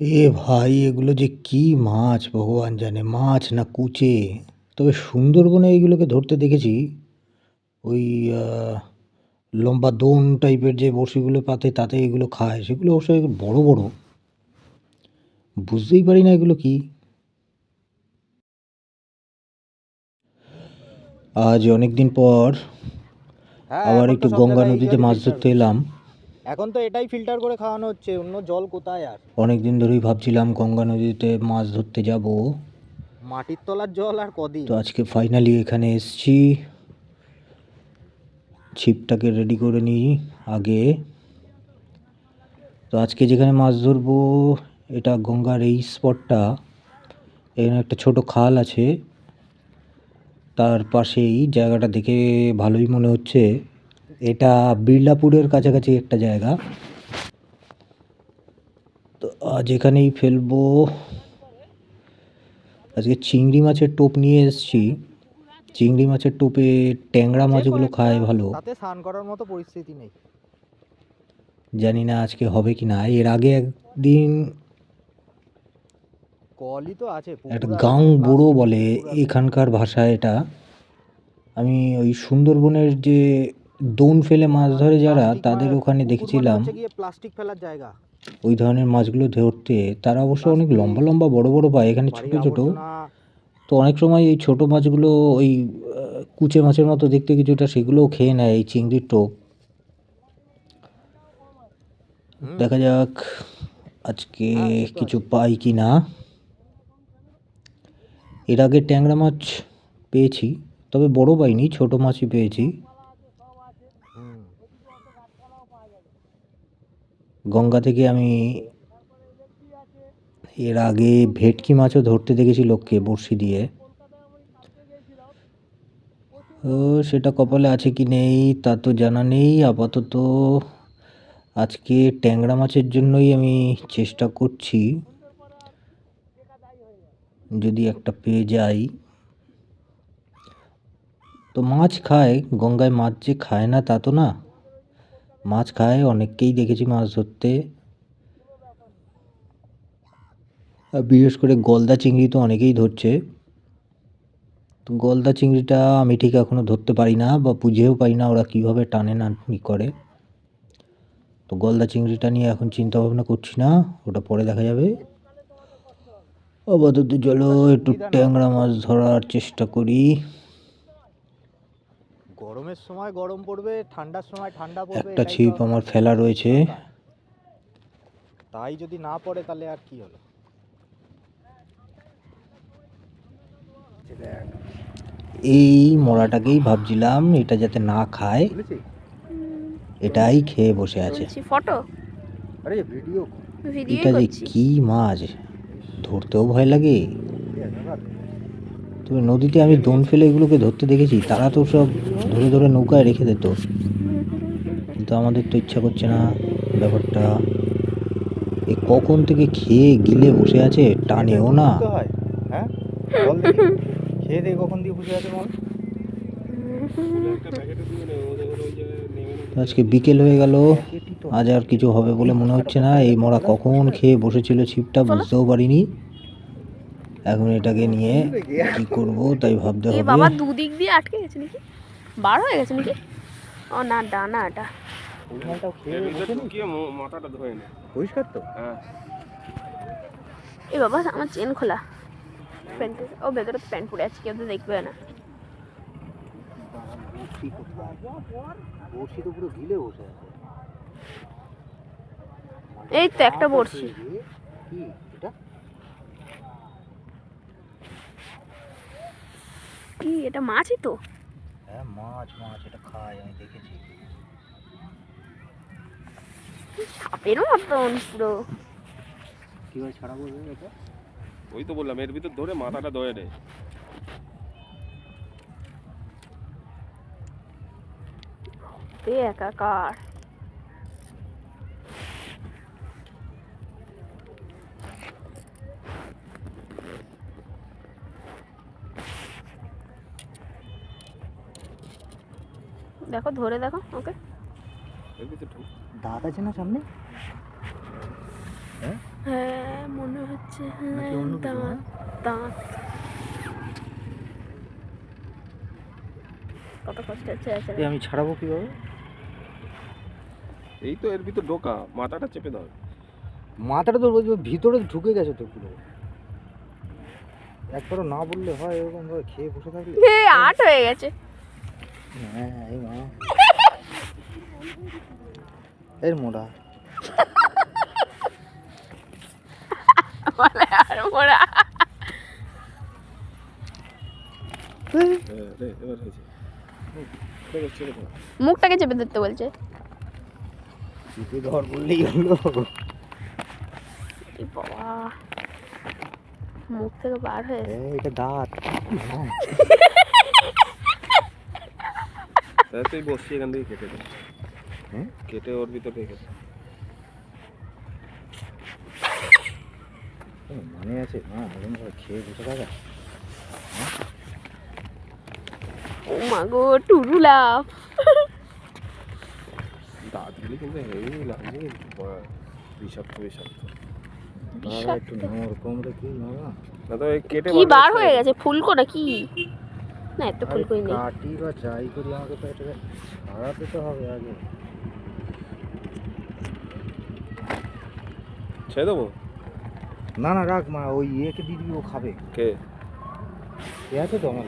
এ ভাই এগুলো যে কি মাছ ভগবান জানে মাছ না কুচে। তবে সুন্দরবনে এইগুলোকে ধরতে দেখেছি। ওই লম্বা দোন টাইপের যে বড়শিগুলো পাতে তাতে এগুলো খায়। সেগুলো অবশ্যই বড় বড়। বুঝতেই পারি না এগুলো কি। আজ অনেক দিন পর হ্যাঁ, আবার একটু গঙ্গা নদীতে মাছ ধরতে এলাম। এখন তো এটাই ফিল্টার করে খাওয়ানো হচ্ছে অন্য জল কোথায় আর? অনেক দিন ধরেই ভাবছিলাম গঙ্গা নদীতে মাছ ধরতে যাব। মাটির তলার জল আর কদিন? তো আজকে ফাইনালি এখানে এসছি। ছিপটাকে রেডি করে নিই আগে। তো আজকে যেখানে মাছ ধরবো এটা গঙ্গার এই স্পটটা এখানে একটা ছোট খাল আছে। তার পাশেই জায়গাটা দেখে ভালোই মনে হচ্ছে। এটা বিড়লাপুরের কাছাকাছি একটা জায়গা। তো আজ এখানেই ফেলব। আজকে চিংড়ি মাছের টোপ নিয়ে এসেছি। চিংড়ি মাছের টোপে ট্যাংরা মাছগুলো খায় ভালো। তাতে স্নান করার মতো পরিস্থিতি নেই। জানি না আজকে হবে কি না। এর আগে একদিন কলই তো আছে একটা গাং বুড়ো বলে এখানকার ভাষা এটা। আমি ওই সুন্দরবনের যে দোন ফেলে মাছ ধরে যারা তাদের ওখানে দেখেছিলাম প্লাস্টিক ফেলার জায়গা। ওই ধরনের মাছগুলো ধরতে তারা অবশ্য অনেক লম্বা লম্বা বড় বড় পায় এখানে ছোট ছোট। তো অনেক সময় এই ছোট মাছগুলো ওই কুচে মাছের মতো দেখতে কিছুটা সেগুলোও খেয়ে নেয় এই চিংড়ির টোপ। দেখা যাক আজকে হ্যাঁ, কিছু পাই কি না এর আগে ট্যাংরা মাছ পেয়েছি তবে বড় পাইনি ছোট মাছই পেয়েছি। গঙ্গা থেকে আমি এর আগে ভেটকি মাছও ধরতে দেখেছি লোককে বড়শি দিয়ে। ও, সেটা কপালে আছে কি নেই তা তো জানা নেই। আপাতত আজকে ট্যাংরা মাছের জন্যই আমি চেষ্টা করছি। যদি একটা পেয়ে যাই। তো মাছ খায়, গঙ্গায় মাছ যে খায় না তা তো না। মাছ খায়, অনেককেই দেখেছি মাছ ধরতে। বিশেষ করে গলদা চিংড়ি তো অনেকেই ধরছে। তো গলদা চিংড়িটা আমি ঠিক এখনও ধরতে পারি না বা বুঝেও পারি না ওরা কীভাবে টানে না করে। তো গলদা চিংড়িটা নিয়ে এখন চিন্তা ভাবনা করছি না, ওটা পরে দেখা যাবে। আপাতত চলো একটু ট্যাংরা মাছ ধরার চেষ্টা করি। গরমের সময় গরম পড়বে ঠান্ডার সময় ঠান্ডা পড়বে একটা ছিপ আমার ফেলা রয়েছে। তাই যদি না পড়ে তাহলে আর কি হলো? এই মরাটাকেই ভাবছিলাম এটা যাতে না খায়। এটাই খেয়ে বসে আছে। ফটো? আরে ভিডিও ভিডিও এটা যে কি মাছ ধরতেও ভয় লাগে। তবে নদীতে আমি দোন ফেলে এগুলোকে ধরতে দেখেছি, তারা তো সব ধরে ধরে নৌকায় রেখে দিত। কিন্তু আমাদের তো ইচ্ছা করছে না ব্যাপারটা। এ কখন থেকে খেয়ে গিলে বসে আছে টানেও না। আজকে বিকেল হয়ে গেল, আজ আর কিছু হবে বলে মনে হচ্ছে না। এই মরা কখন খেয়ে বসেছিল ছিপটা বুঝতেও পারিনি। এখন এটাকে নিয়ে কি করব তাই ভাবতে হবে। বাবা দুদিক দিয়ে আটকে গেছে নাকি? বার হয়ে গেছে নাকি? ও না ডানা এটা। পরিষ্কার তো? হ্যাঁ। এ বাবা আমার চেন খোলা। প্যান্ট ও ভেতরে প্যান্ট পরে আছে কেউ তো দেখবে না। বড়শি তো পুরো গিলে বসে আছে। এই তো একটা বড়শি। কি এটা কি এটা মাছই তো? হ্যাঁ মাছ মাছ এটা খায় আমি দেখেছি। সাপেরও মতন পুরো কীভাবে ছাড়াবো রে এটা? ওই তো বললাম এর ভিতর ধরে মাথাটা ধরে এ একাকার। দেখো ধরে দেখো ওকে। এর ভিতর দাঁত আছে না সামনে? হ্যাঁ? মনে হচ্ছে কিছু, দাঁত হ্যাঁ? দাঁত। কত কষ্ট হচ্ছে আমি ছাড়াবো কীভাবে? এই তো এর ভিতর ঢোকা মাথাটা চেপে ধর। মাথাটা তো ভিতরে ঢুকে গেছে তো পুরো। একবারও না বললে হয় এরকম ভাবে খেয়ে বসে থাকলে। আট হয়ে গেছে। হ্যাঁ এই মা এর মোটা আর দে। মুখটাকে চেপে ধরতে বলছে। চিপে ধর বললেই হলো। বাবা। মুখ থেকে বার হয়ে এটা দাঁত। তুই বসছি এখান থেকে কেটে দে কেটে ওর ভিতর রেখে দে। কোনো মানে আছে। মা এরকম ভাবে খেয়ে বসে থাকা। ও মা গো টুরু লাভ দাঁতগুলি কিন্তু হেভি লাগছে বা- বিষাক্ত বিষাক্ত। একটু নরকম রেখে বাবা না তো এই কেটে কি বার বার হয়ে গেছে ফুলকো নাকি? না এত ফুল কই নেই? কাটি বা যাই করি আমাকে তো এটাকে ছাড়াতে তো হবে আগে। ছেড়ে দেবো? না না রাখ মা ওই একে দিদি ও খাবে। কে? এ আছে তো আমার।